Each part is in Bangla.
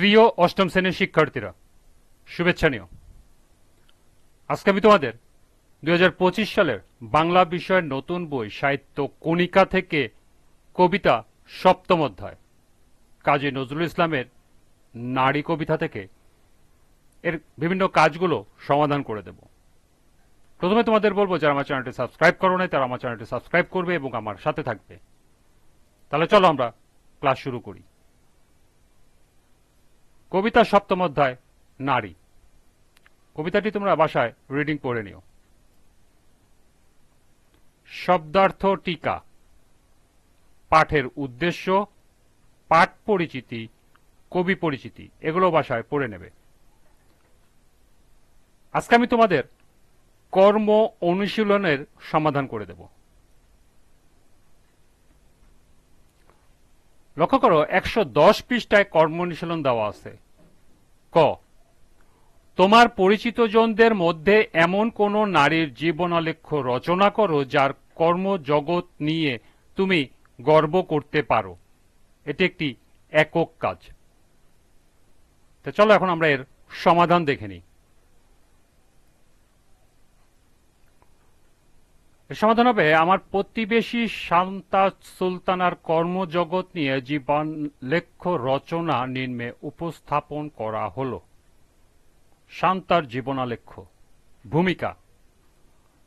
প্রিয় অষ্টম শ্রেণির শিক্ষার্থীরা, শুভেচ্ছা নিও। আজকে আমি তোমাদের দু হাজার পঁচিশ সালের বাংলা বিষয়ের নতুন বই সাহিত্য কণিকা থেকে কবিতা সপ্তম অধ্যায়, কাজী নজরুল ইসলামের নারী কবিতা থেকে এর বিভিন্ন কাজগুলো সমাধান করে দেব। প্রথমে তোমাদের বলব, যারা আমার চ্যানেলটি সাবস্ক্রাইব করো নাই, তারা আমার চ্যানেলটি সাবস্ক্রাইব করবে এবং আমার সাথে থাকবে। তাহলে চলো আমরা ক্লাস শুরু করি। কবিতা সপ্তম অধ্যায়, নারী। কবিতাটি তোমরা বাসায় রিডিং পড়ে নিও। শব্দার্থ টিকা। পাঠের উদ্দেশ্য, পাঠ পরিচিতি, কবি পরিচিতি, এগুলো বাসায় পড়ে নেবে। আজকে আমি তোমাদের কর্ম অনুশীলনের সমাধান করে দেব। লক্ষ্য করো, একশো দশ পৃষ্ঠায় কর্ম অনুশীলন দেওয়া আছে। ক। তোমার পরিচিত জনদের মধ্যে এমন কোন নারীর জীবনালেখ্য রচনা করো, যার কর্মজগৎ নিয়ে তুমি গর্ব করতে পারো। এটি একটি একক কাজ। তো চলো এখন আমরা এর সমাধান দেখে নিই। সমাধান হবে। আমার প্রতিবেশী শান্তা সুলতানার কর্মজগৎ নিয়ে জীবন লেখ্য রচনা নিম্নে উপস্থাপন করা হল। শান্তার জীবনালেখ্য। ভূমিকা।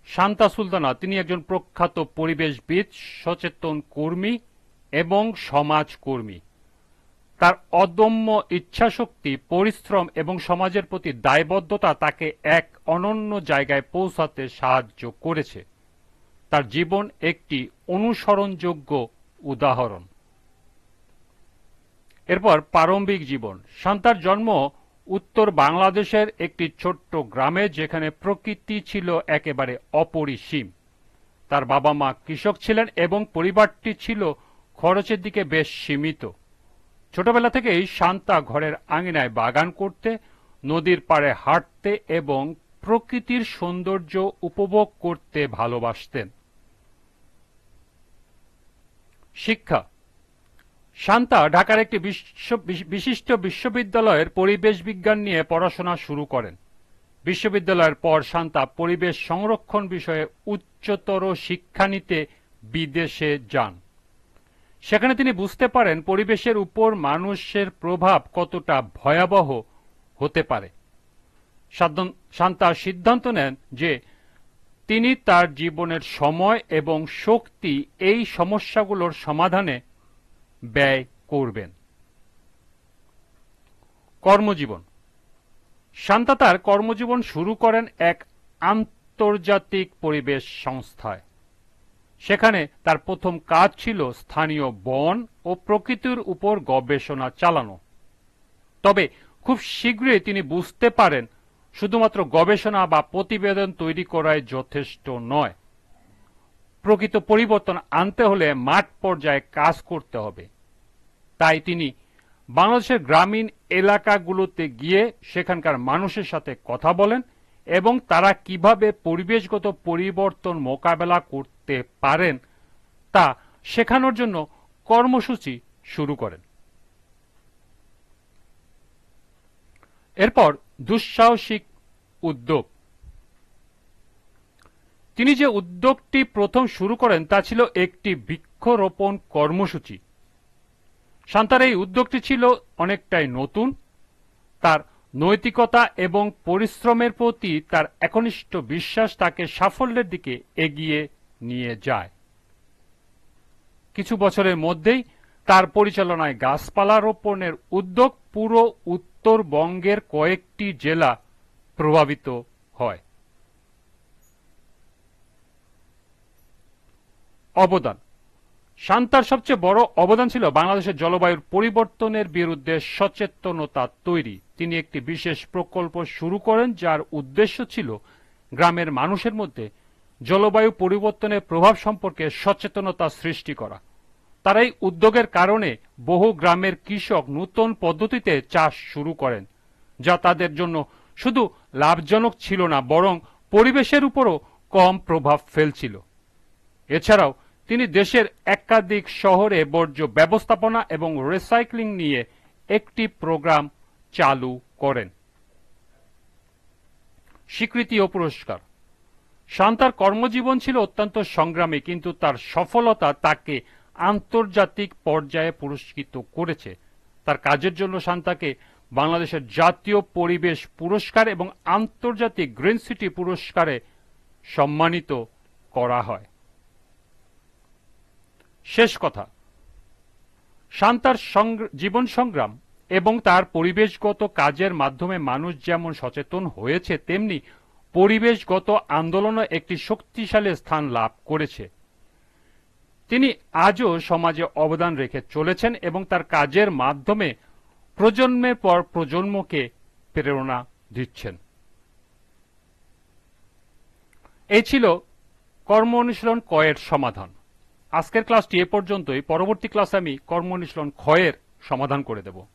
শান্তা সুলতানা, তিনি একজন প্রখ্যাত পরিবেশবিদ, সচেতন কর্মী এবং সমাজকর্মী। তার অদম্য ইচ্ছাশক্তি, পরিশ্রম এবং সমাজের প্রতি দায়বদ্ধতা তাকে এক অনন্য জায়গায় পৌঁছাতে সাহায্য করেছে। তার জীবন একটি অনুসরণযোগ্য উদাহরণ। এরপর প্রারম্ভিক জীবন। শান্তার জন্ম উত্তর বাংলাদেশের একটি ছোট্ট গ্রামে যেখানে প্রকৃতি ছিল একেবারে অপরিসীম। তার বাবা মা কৃষক ছিলেন এবং পরিবারটি ছিল খরচের দিকে বেশ সীমিত। ছোটবেলা থেকেই শান্তা ঘরের আঙিনায় বাগান করতে, নদীর পাড়ে হাঁটতে এবং প্রকৃতির সৌন্দর্য উপভোগ করতে ভালোবাসতেন। শিক্ষা। শান্তা ঢাকার একটি বিশিষ্ট বিশ্ববিদ্যালয়ের পরিবেশ বিজ্ঞান নিয়ে পড়াশোনা শুরু করেন। বিশ্ববিদ্যালয়ের পর শান্তা পরিবেশ সংরক্ষণ বিষয়ে উচ্চতর শিক্ষা নিতে বিদেশে যান। সেখানে তিনি বুঝতে পারেন পরিবেশের উপর মানুষের প্রভাব কতটা ভয়াবহ হতে পারে। শান্তা সিদ্ধান্ত নেন যে তিনি তার জীবনের সময় এবং শক্তি এই সমস্যাগুলোর সমাধানে ব্যয় করবেন। কর্মজীবন। শান্তা তার কর্মজীবন শুরু করেন এক আন্তর্জাতিক পরিবেশ সংস্থায়। সেখানে তার প্রথম কাজ ছিল স্থানীয় বন ও প্রকৃতির উপর গবেষণা চালানো। তবে খুব শীঘ্রই তিনি বুঝতে পারেন শুধুমাত্র গবেষণা বা প্রতিবেদন তৈরি করাই যথেষ্ট নয়। প্রকৃত পরিবর্তন আনতে হলে মাঠ পর্যায়ে কাজ করতে হবে। তাই তিনি বাংলাদেশের গ্রামীণ এলাকাগুলোতে গিয়ে সেখানকার মানুষের সাথে কথা বলেন এবং তারা কীভাবে পরিবেশগত পরিবর্তন মোকাবেলা করতে পারেন তা শেখানোর জন্য কর্মসূচি শুরু করেন। এরপর দুঃসাহসিক উদ্যোগ। তিনি যে উদ্যোগটি প্রথম শুরু করেন, তা ছিল একটি বৃক্ষরোপণ কর্মসূচি। শান্তার এই উদ্যোগটি ছিল অনেকটাই নতুন। তার নৈতিকতা এবং পরিশ্রমের প্রতি তার একনিষ্ঠ বিশ্বাস তাকে সাফল্যের দিকে এগিয়ে নিয়ে যায়। কিছু বছরের মধ্যেই তার পরিচালনায় গাছপালা রোপণের উদ্যোগ পুরো উত্তরবঙ্গের কয়েকটি জেলা প্রভাবিত হয়। অবদান। শান্তার সবচেয়ে বড় অবদান ছিল বাংলাদেশের জলবায়ুর পরিবর্তনের বিরুদ্ধে সচেতনতা তৈরি। তিনি একটি বিশেষ প্রকল্প শুরু করেন, যার উদ্দেশ্য ছিল গ্রামের মানুষের মধ্যে জলবায়ু পরিবর্তনের প্রভাব সম্পর্কে সচেতনতা সৃষ্টি করা। তার এই উদ্যোগের কারণে বহু গ্রামের কৃষক নূতন পদ্ধতিতে চাষ শুরু করেন, যা তাদের জন্য শুধু লাভজনক ছিল না, বরং পরিবেশের উপরও কম প্রভাব ফেলছিল। এছাড়াও তিনি দেশের একাধিক শহরে বর্জ্য ব্যবস্থাপনা এবং রিসাইক্লিং নিয়ে একটি প্রোগ্রাম চালু করেন। স্বীকৃতি ও পুরস্কার। শান্তার কর্মজীবন ছিল অত্যন্ত সংগ্রামী, কিন্তু তার সফলতা তাকে আন্তর্জাতিক পর্যায়ে পুরস্কৃত করেছে। তার কাজের জন্য শান্তাকে বাংলাদেশের জাতীয় পরিবেশ পুরস্কার এবং আন্তর্জাতিক গ্রিন সিটি পুরস্কারে সম্মানিত করা হয়। শেষ কথা শান্তার জীবন সংগ্রাম এবং তার পরিবেশগত কাজের মাধ্যমে মানুষ যেমন সচেতন হয়েছে, তেমনি পরিবেশগত আন্দোলনও একটি শক্তিশালী স্থান লাভ করেছে। তিনি আজও সমাজে অবদান রেখে চলেছেন এবং তার কাজের মাধ্যমে প্রজন্মের পর প্রজন্মকে প্রেরণা দিচ্ছেন। এই ছিল কর্ম অনুশীলন কয়ের সমাধান। আজকের ক্লাসটি এ পর্যন্তই। পরবর্তী ক্লাসে আমি কর্ম অনুশীলন ক্ষয়ের সমাধান করে দেব।